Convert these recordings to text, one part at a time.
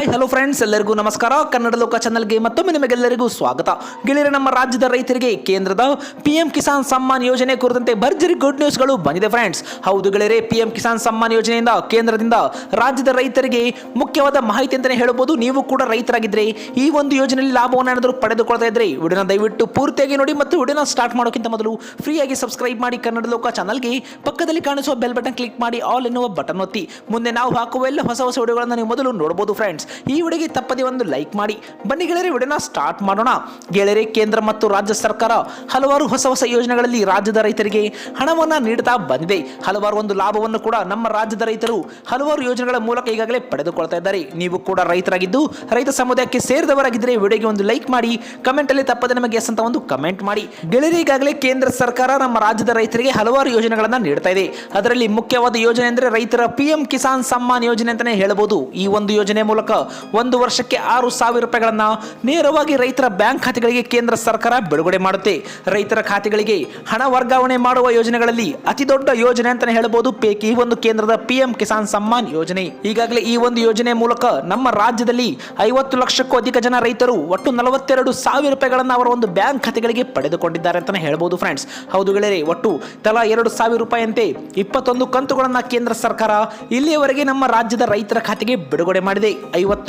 Hi hello friends ಎಲ್ಲರಿಗೂ ನಮಸ್ಕಾರ. ಕನ್ನಡ ಲೋಕ ಚಾನಲ್ಗೆ ಮತ್ತೊಮ್ಮೆ ನಿಮಗೆಲ್ಲರಿಗೂ ಸ್ವಾಗತ. ಗೆಳೆಯರೆ, ನಮ್ಮ ರಾಜ್ಯದ ರೈತರಿಗೆ, ಕೇಂದ್ರದ ಪಿ ಎಂ ಕಿಸಾನ್ ಸಮ್ಮಾನ್ ಯೋಜನೆ ಕುರಿತಂತೆ ಭರ್ಜರಿ ಗುಡ್ ನ್ಯೂಸ್ಗಳು ಬಂದಿದೆ ಫ್ರೆಂಡ್ಸ್ ಹೌದು ಗೆಳೆಯರೆ ಪಿ ಎಂ ಕಿಸಾನ್ ಸಮ್ಮಾನ್ ಯೋಜನೆಯಿಂದ ಕೇಂದ್ರದಿಂದ ರಾಜ್ಯದ ರೈತರಿಗೆ ಮುಖ್ಯವಾದ ಮಾಹಿತಿ ಅಂತಲೇ ಹೇಳ್ಬೋದು. ನೀವು ಕೂಡ ರೈತರಾಗಿದ್ದರೆ ಈ ಒಂದು ಯೋಜನೆಯಲ್ಲಿ ಲಾಭವನ್ನು ಏನಾದರೂ ಪಡೆದುಕೊಳ್ತಾ ಇದ್ರೆ ವಿಡಿಯೋನ ದಯವಿಟ್ಟು ಪೂರ್ತಿಯಾಗಿ ನೋಡಿ ಮತ್ತು ವಿಡಿಯೋನ ಸ್ಟಾರ್ಟ್ ಮಾಡೋಕ್ಕಿಂತ ಮೊದಲು ಫ್ರೀಯಾಗಿ ಸಬ್ಸ್ಕ್ರೈಬ್ ಮಾಡಿ ಕನ್ನಡ ಲೋಕ ಚಾನಲ್ಗೆ ಪಕ್ಕದಲ್ಲಿ ಕಾಣಿಸುವ ಬೆಲ್ ಬಟನ್ ಕ್ಲಿಕ್ ಮಾಡಿ ಆಲ್ ಎನ್ನುವ ಬಟನ್ ಒತ್ತಿ. ಮುಂದೆ ನಾವು ಹಾಕುವ ಎಲ್ಲ ಹೊಸ ಹೊಸ ವಿಡಿಯೋಗಳನ್ನು ನೀವು ಮೊದಲು ನೋಡಬಹುದು ಫ್ರೆಂಡ್ಸ್ ಈ ವಿಡಿಯೋಗೆ ತಪ್ಪದೆ ಒಂದು ಲೈಕ್ ಮಾಡಿ. ಬನ್ನಿ ಗೆಳೆಯರೆ, ವಿಡಿಯೋನ ಸ್ಟಾರ್ಟ್ ಮಾಡೋಣ. ಗೆಳೆಯರೆ, ಕೇಂದ್ರ ಮತ್ತು ರಾಜ್ಯ ಸರ್ಕಾರ ಹಲವಾರು ಹೊಸ ಹೊಸ ಯೋಜನೆಗಳಲ್ಲಿ ರಾಜ್ಯದ ರೈತರಿಗೆ ಹಣವನ್ನು ನೀಡುತ್ತಾ ಬಂದಿದೆ. ಹಲವಾರು ಒಂದು ಲಾಭವನ್ನು ಕೂಡ ನಮ್ಮ ರಾಜ್ಯದ ರೈತರು ಹಲವಾರು ಯೋಜನೆಗಳ ಮೂಲಕ ಈಗಾಗಲೇ ಪಡೆದುಕೊಳ್ತಾ ಇದ್ದಾರೆ. ನೀವು ಕೂಡ ರೈತರಾಗಿದ್ದು, ರೈತ ಸಮುದಾಯಕ್ಕೆ ಸೇರಿದವರಾಗಿದ್ದರೆ ವಿಡಿಯೋಗೆ ಒಂದು ಲೈಕ್ ಮಾಡಿ ಕಮೆಂಟ್ ಅಲ್ಲಿ ತಪ್ಪದೆ ನಮಗೆ ಎಸ್ ಅಂತ ಒಂದು ಕಮೆಂಟ್ ಮಾಡಿ. ಗೆಳೆಯರೆ, ಈಗಾಗಲೇ ಕೇಂದ್ರ ಸರ್ಕಾರ ನಮ್ಮ ರಾಜ್ಯದ ರೈತರಿಗೆ ಹಲವಾರು ಯೋಜನೆಗಳನ್ನು ನೀಡ್ತಾ ಇದೆ. ಅದರಲ್ಲಿ ಮುಖ್ಯವಾದ ಯೋಜನೆ ಅಂದರೆ ರೈತರ ಪಿ ಎಂ ಕಿಸಾನ್ ಸಮ್ಮಾನ್ ಯೋಜನೆ ಅಂತಲೇ ಹೇಳಬಹುದು ಈ ಒಂದು ಯೋಜನೆ ಮೂಲಕ ಒಂದು ವರ್ಷಕ್ಕೆ ಆರು ಸಾವಿರ ರೂಪಾಯಿಗಳನ್ನು ನೇರವಾಗಿ ರೈತರ ಬ್ಯಾಂಕ್ ಖಾತೆಗಳಿಗೆ ಕೇಂದ್ರ ಸರ್ಕಾರ ಬಿಡುಗಡೆ ಮಾಡುತ್ತೆ. ರೈತರ ಖಾತೆಗಳಿಗೆ ಹಣ ವರ್ಗಾವಣೆ ಮಾಡುವ ಯೋಜನೆಗಳಲ್ಲಿ ಅತಿ ದೊಡ್ಡ ಯೋಜನೆ ಅಂತಾನೆ ಹೇಳಬಹುದು ಪೇಕಿ ಒಂದು ಕೇಂದ್ರದ ಪಿಎಂ ಕಿಸಾನ್ ಸಮ್ಮಾನ್ ಯೋಜನೆ. ಈಗಾಗಲೇ ಈ ಒಂದು ಯೋಜನೆ ಮೂಲಕ ನಮ್ಮ ರಾಜ್ಯದಲ್ಲಿ ಐವತ್ತು ಲಕ್ಷಕ್ಕೂ ಅಧಿಕ ಜನ ರೈತರು ಒಟ್ಟು ನಲವತ್ತೆರಡು ಸಾವಿರ ರೂಪಾಯಿಗಳನ್ನು ಅವರ ಒಂದು ಬ್ಯಾಂಕ್ ಖಾತೆಗಳಿಗೆ ಪಡೆದುಕೊಂಡಿದ್ದಾರೆ ಅಂತಾನೆ ಹೇಳಬಹುದು ಫ್ರೆಂಡ್ಸ್. ಹೌದು ಗೆಳೆಯರೆ, ಒಟ್ಟು ತಲಾ ಎರಡು ಸಾವಿರ ರೂಪಾಯಿಯಂತೆ ಇಪ್ಪತ್ತೊಂದು ಕಂತುಗಳನ್ನ ಕೇಂದ್ರ ಸರ್ಕಾರ ಇಲ್ಲಿಯವರೆಗೆ ನಮ್ಮ ರಾಜ್ಯದ ರೈತರ ಖಾತೆಗೆ ಬಿಡುಗಡೆ ಮಾಡಿದೆ.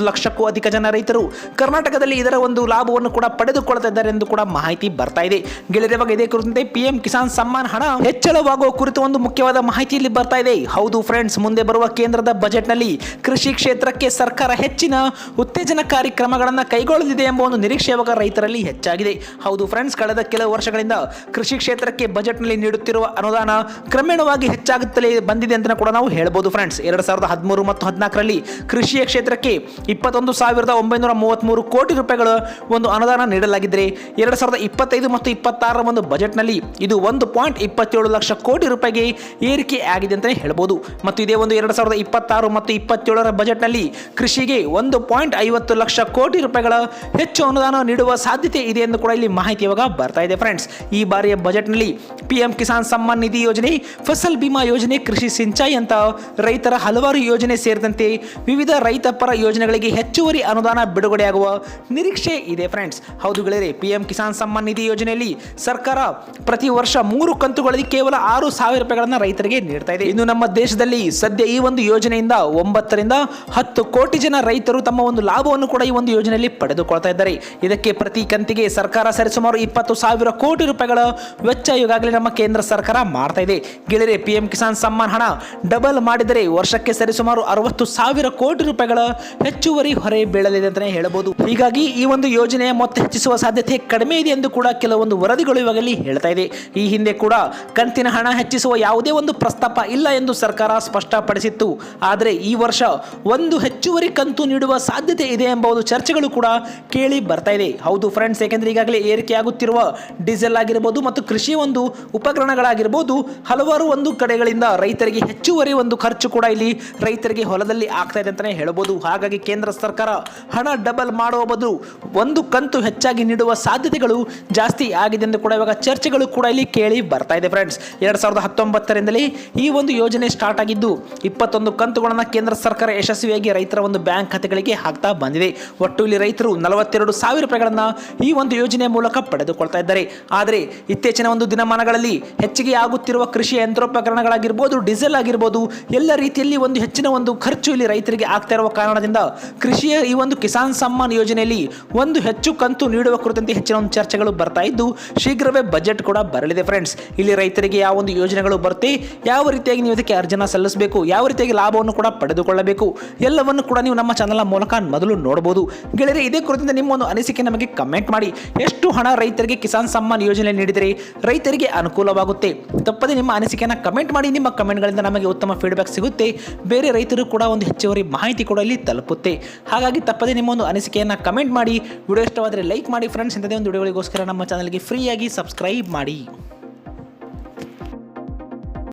ಲಕ್ಷಕ್ಕೂ ಅಧಿಕ ಜನ ರೈತರು ಕರ್ನಾಟಕದಲ್ಲಿ ಇದರ ಒಂದು ಲಾಭವನ್ನು ಕೂಡ ಪಡೆದುಕೊಳ್ತಾ ಇದ್ದಾರೆ ಎಂದು ಕೂಡ ಮಾಹಿತಿ ಬರ್ತಾ ಇದೆ. ಗೆಳೆಯರವಾಗ ಇದೇ ಕುರಿತಂತೆ ಪಿಎಂ ಕಿಸಾನ್ ಸಮ್ಮಾನ್ ಹಣ ಹೆಚ್ಚಳವಾಗುವ ಕುರಿತು ಒಂದು ಮುಖ್ಯವಾದ ಮಾಹಿತಿ ಇಲ್ಲಿ ಬರ್ತಾ ಇದೆ. ಹೌದು ಫ್ರೆಂಡ್ಸ್ ಮುಂದೆ ಬರುವ ಕೇಂದ್ರದ ಬಜೆಟ್ನಲ್ಲಿ ಕೃಷಿ ಕ್ಷೇತ್ರಕ್ಕೆ ಸರ್ಕಾರ ಹೆಚ್ಚಿನ ಉತ್ತೇಜನಕಾರಿ ಕ್ರಮಗಳನ್ನು ಕೈಗೊಳ್ಳಲಿದೆ ಎಂಬ ಒಂದು ನಿರೀಕ್ಷೆ ಯಾವಾಗ ರೈತರಲ್ಲಿ ಹೆಚ್ಚಾಗಿದೆ. ಹೌದು ಫ್ರೆಂಡ್ಸ್ ಕಳೆದ ಕೆಲವು ವರ್ಷಗಳಿಂದ ಕೃಷಿ ಕ್ಷೇತ್ರಕ್ಕೆ ಬಜೆಟ್ನಲ್ಲಿ ನೀಡುತ್ತಿರುವ ಅನುದಾನ ಕ್ರಮೇಣವಾಗಿ ಹೆಚ್ಚಾಗುತ್ತಲೇ ಬಂದಿದೆ ಅಂತ ಕೂಡ ನಾವು ಹೇಳ್ಬೋದು ಫ್ರೆಂಡ್ಸ್ ಎರಡು ಸಾವಿರದ ಹದಿಮೂರು ಮತ್ತು ಹದಿನಾಲ್ಕರಲ್ಲಿ ಕೃಷಿಯ ಕ್ಷೇತ್ರಕ್ಕೆ ಇಪ್ಪತ್ತೊಂದು ಸಾವಿರದ ಒಂಬೈನೂರ ಮೂವತ್ತ್ಮೂರು ಕೋಟಿ ರೂಪಾಯಿಗಳು ಒಂದು ಅನುದಾನ ನೀಡಲಾಗಿದ್ದರೆ ಎರಡು ಸಾವಿರದ ಇಪ್ಪತ್ತೈದು ಮತ್ತು ಇಪ್ಪತ್ತಾರರ ಒಂದು ಬಜೆಟ್ನಲ್ಲಿ ಇದು ಒಂದು ಪಾಯಿಂಟ್ ಇಪ್ಪತ್ತೇಳು ಲಕ್ಷ ಕೋಟಿ ರೂಪಾಯಿಗೆ ಏರಿಕೆ ಆಗಿದೆ ಅಂತಲೇ ಹೇಳ್ಬೋದು. ಮತ್ತು ಇದೇ ಒಂದು ಎರಡು ಸಾವಿರದ ಇಪ್ಪತ್ತಾರು ಮತ್ತು ಇಪ್ಪತ್ತೇಳರ ಬಜೆಟ್ನಲ್ಲಿ ಕೃಷಿಗೆ ಒಂದು ಪಾಯಿಂಟ್ ಐವತ್ತು ಲಕ್ಷ ಕೋಟಿ ರೂಪಾಯಿಗಳ ಹೆಚ್ಚು ಅನುದಾನ ನೀಡುವ ಸಾಧ್ಯತೆ ಇದೆ ಎಂದು ಕೂಡ ಇಲ್ಲಿ ಮಾಹಿತಿ ಇವಾಗ ಬರ್ತಾ ಇದೆ ಫ್ರೆಂಡ್ಸ್. ಈ ಬಾರಿಯ ಬಜೆಟ್ನಲ್ಲಿ ಪಿ ಎಂ ಕಿಸಾನ್ ಸಮ್ಮಾನ್ ನಿಧಿ ಯೋಜನೆ, ಫಸಲ್ ಬಿಮಾ ಯೋಜನೆ, ಕೃಷಿ ಸಿಂಚಾಯಿ ಅಂತ ರೈತರ ಹಲವಾರು ಯೋಜನೆ ಸೇರಿದಂತೆ ವಿವಿಧ ರೈತ ಪರ ಯೋಜನೆಗಳಿಗೆ ಹೆಚ್ಚುವರಿ ಅನುದಾನ ಬಿಡುಗಡೆಯಾಗುವ ನಿರೀಕ್ಷೆ ಇದೆ ಫ್ರೆಂಡ್ಸ್. ಹೌದು ಗೆಳೆಯರೆ ಪಿ ಎಂ ಕಿಸಾನ್ ಸಮ್ಮಾನ್ ನಿಧಿ ಯೋಜನೆಯಲ್ಲಿ ಸರ್ಕಾರ ಪ್ರತಿ ವರ್ಷ ಮೂರು ಕಂತುಗಳಲ್ಲಿ ಕೇವಲ ಆರು ಸಾವಿರ ರೂಪಾಯಿಗಳನ್ನು ರೈತರಿಗೆ ನೀಡ್ತಾ ಇದೆ. ಇನ್ನು ನಮ್ಮ ದೇಶದಲ್ಲಿ ಸದ್ಯ ಈ ಒಂದು ಯೋಜನೆಯಿಂದ ಒಂಬತ್ತರಿಂದ ಹತ್ತು ಕೋಟಿ ಜನ ರೈತರು ತಮ್ಮ ಒಂದು ಲಾಭವನ್ನು ಕೂಡ ಈ ಒಂದು ಯೋಜನೆಯಲ್ಲಿ ಪಡೆದುಕೊಳ್ತಾ ಇದ್ದಾರೆ. ಇದಕ್ಕೆ ಪ್ರತಿ ಕಂತಿಗೆ ಸರ್ಕಾರ ಸರಿಸುಮಾರು ಇಪ್ಪತ್ತು ಸಾವಿರ ಕೋಟಿ ರೂಪಾಯಿಗಳ ವೆಚ್ಚ ಈಗಾಗಲೇ ನಮ್ಮ ಕೇಂದ್ರ ಸರ್ಕಾರ ಮಾಡ್ತಾ ಇದೆ. ಗೆಳೆಯರೆ ಪಿ ಎಂ ಕಿಸಾನ್ ಸಮ್ಮಾನ್ ಹಣ ಡಬಲ್ ಮಾಡಿದರೆ ವರ್ಷಕ್ಕೆ ಸರಿಸುಮಾರು ಅರವತ್ತು ಸಾವಿರ ಕೋಟಿ ರೂಪಾಯಿಗಳ ಹೆಚ್ಚುವರಿ ಹೊರೆ ಬೀಳಲಿದೆ ಅಂತಲೇ ಹೇಳಬಹುದು ಹೀಗಾಗಿ ಈ ಒಂದು ಯೋಜನೆಯ ಮೊತ್ತ ಹೆಚ್ಚಿಸುವ ಸಾಧ್ಯತೆ ಕಡಿಮೆ ಇದೆ ಎಂದು ಕೂಡ ಕೆಲವೊಂದು ವರದಿಗಳು ಇವಾಗಲ್ಲಿ ಹೇಳ್ತಾ ಇದೆ. ಈ ಹಿಂದೆ ಕೂಡ ಕಂತಿನ ಹಣ ಹೆಚ್ಚಿಸುವ ಯಾವುದೇ ಒಂದು ಪ್ರಸ್ತಾಪ ಇಲ್ಲ ಎಂದು ಸರ್ಕಾರ ಸ್ಪಷ್ಟಪಡಿಸಿತ್ತು. ಆದರೆ ಈ ವರ್ಷ ಒಂದು ಹೆಚ್ಚುವರಿ ಕಂತು ನೀಡುವ ಸಾಧ್ಯತೆ ಇದೆ ಎಂಬ ಒಂದು ಚರ್ಚೆಗಳು ಕೂಡ ಕೇಳಿ ಬರ್ತಾ ಇದೆ. ಹೌದು ಫ್ರೆಂಡ್ಸ್ ಏಕೆಂದರೆ ಈಗಾಗಲೇ ಏರಿಕೆಯಾಗುತ್ತಿರುವ ಡೀಸೆಲ್ ಆಗಿರ್ಬೋದು ಮತ್ತು ಕೃಷಿ ಒಂದು ಉಪಕರಣಗಳಾಗಿರ್ಬೋದು, ಹಲವಾರು ಒಂದು ಕಡೆಗಳಿಂದ ರೈತರಿಗೆ ಹೆಚ್ಚುವರಿ ಒಂದು ಖರ್ಚು ಕೂಡ ಇಲ್ಲಿ ರೈತರಿಗೆ ಹೊಲದಲ್ಲಿ ಆಗ್ತಾ ಇದೆ ಅಂತಲೇ ಹೇಳಬಹುದು ಹಾಗಾಗಿ ಕೇಂದ್ರ ಸರ್ಕಾರ ಹಣ ಡಬಲ್ ಮಾಡುವ ಬದಲು ಒಂದು ಕಂತು ಹೆಚ್ಚಾಗಿ ನೀಡುವ ಸಾಧ್ಯತೆಗಳು ಜಾಸ್ತಿ ಆಗಿದೆ ಎಂದು ಕೂಡ ಇವಾಗ ಚರ್ಚೆಗಳು ಕೂಡ ಇಲ್ಲಿ ಕೇಳಿ ಬರ್ತಾ ಇದೆ ಫ್ರೆಂಡ್ಸ್ ಎರಡ್ ಸಾವಿರದ ಹತ್ತೊಂಬತ್ತರಿಂದಲೇ ಈ ಒಂದು ಯೋಜನೆ ಸ್ಟಾರ್ಟ್ ಆಗಿದ್ದು ಇಪ್ಪತ್ತೊಂದು ಕಂತುಗಳನ್ನು ಕೇಂದ್ರ ಸರ್ಕಾರ ಯಶಸ್ವಿಯಾಗಿ ರೈತರ ಒಂದು ಬ್ಯಾಂಕ್ ಖಾತೆಗಳಿಗೆ ಹಾಕ್ತಾ ಬಂದಿದೆ. ಒಟ್ಟು ಇಲ್ಲಿ ರೈತರು ನಲವತ್ತೆರಡು ಸಾವಿರ ರೂಪಾಯಿಗಳನ್ನು ಈ ಒಂದು ಯೋಜನೆ ಮೂಲಕ ಪಡೆದುಕೊಳ್ತಾ ಇದ್ದಾರೆ. ಆದರೆ ಇತ್ತೀಚಿನ ಒಂದು ದಿನಮಾನಗಳಲ್ಲಿ ಹೆಚ್ಚಿಗೆ ಆಗುತ್ತಿರುವ ಕೃಷಿ ಯಂತ್ರೋಪಕರಣಗಳಾಗಿರ್ಬೋದು, ಡೀಸೆಲ್ ಆಗಿರ್ಬೋದು, ಎಲ್ಲ ರೀತಿಯಲ್ಲಿ ಒಂದು ಹೆಚ್ಚಿನ ಒಂದು ಖರ್ಚು ಇಲ್ಲಿ ರೈತರಿಗೆ ಆಗ್ತಾ ಇರುವ ಕಾರಣದಿಂದ ಕೃಷಿಯ ಈ ಒಂದು ಕಿಸಾನ್ ಸಮ್ಮಾನ್ ಯೋಜನೆಯಲ್ಲಿ ಒಂದು ಹೆಚ್ಚು ಕಂತು ನೀಡುವ ಕುರಿತಂತೆ ಹೆಚ್ಚಿನ ಒಂದು ಚರ್ಚೆಗಳು ಬರ್ತಾ ಇದ್ದು, ಶೀಘ್ರವೇ ಬಜೆಟ್ ಕೂಡ ಬರಲಿದೆ ಫ್ರೆಂಡ್ಸ್ ಇಲ್ಲಿ ರೈತರಿಗೆ ಯಾವ ಒಂದು ಯೋಜನೆಗಳು ಬರುತ್ತೆ, ಯಾವ ರೀತಿಯಾಗಿ ನೀವು ಇದಕ್ಕೆ ಅರ್ಜನ ಸಲ್ಲಿಸಬೇಕು, ಯಾವ ರೀತಿಯಾಗಿ ಲಾಭವನ್ನು ಕೂಡ ಪಡೆದುಕೊಳ್ಳಬೇಕು, ಎಲ್ಲವನ್ನು ಕೂಡ ನೀವು ನಮ್ಮ ಚಾನಲ್ ಮೂಲಕ ಮೊದಲು ನೋಡಬಹುದು. ಗೆಳೆಯರೆ, ಇದೇ ಕುರಿತಂತೆ ನಿಮ್ಮ ಒಂದು ಅನಿಸಿಕೆ ನಮಗೆ ಕಮೆಂಟ್ ಮಾಡಿ. ಎಷ್ಟು ಹಣ ರೈತರಿಗೆ ಕಿಸಾನ್ ಸಮ್ಮಾನ್ ಯೋಜನೆ ನೀಡಿದರೆ ರೈತರಿಗೆ ಅನುಕೂಲವಾಗುತ್ತೆ? ತಪ್ಪದೆ ನಿಮ್ಮ ಅನಿಸಿಕೆಯನ್ನು ಕಮೆಂಟ್ ಮಾಡಿ. ನಿಮ್ಮ ಕಮೆಂಟ್ಗಳಿಂದ ನಮಗೆ ಉತ್ತಮ ಫೀಡ್ಬ್ಯಾಕ್ ಸಿಗುತ್ತೆ. ಬೇರೆ ರೈತರು ಕೂಡ ಒಂದು ಹೆಚ್ಚುವರಿ ಮಾಹಿತಿ ಕೂಡ ಇಲ್ಲಿ ತಲುಪುತ್ತೆ ಹಾಗಾಗಿ ತಪ್ಪದೆ ನಿಮ್ಮ ಒಂದು ಅನಿಸಿಕೆಯನ್ನು ಕಮೆಂಟ್ ಮಾಡಿ. ವಿಡಿಯೋ ಇಷ್ಟವಾದರೆ ಲೈಕ್ ಮಾಡಿ. ಫ್ರೆಂಡ್ಸ್ ಇಂಥದೇ ಒಂದು ವಿಡಿಯೋಗಳಿಗೋಸ್ಕರ ನಮ್ಮ ಚಾನಲ್ಗೆ ಫ್ರೀಯಾಗಿ ಸಬ್ಸ್ಕ್ರೈಬ್ ಮಾಡಿ.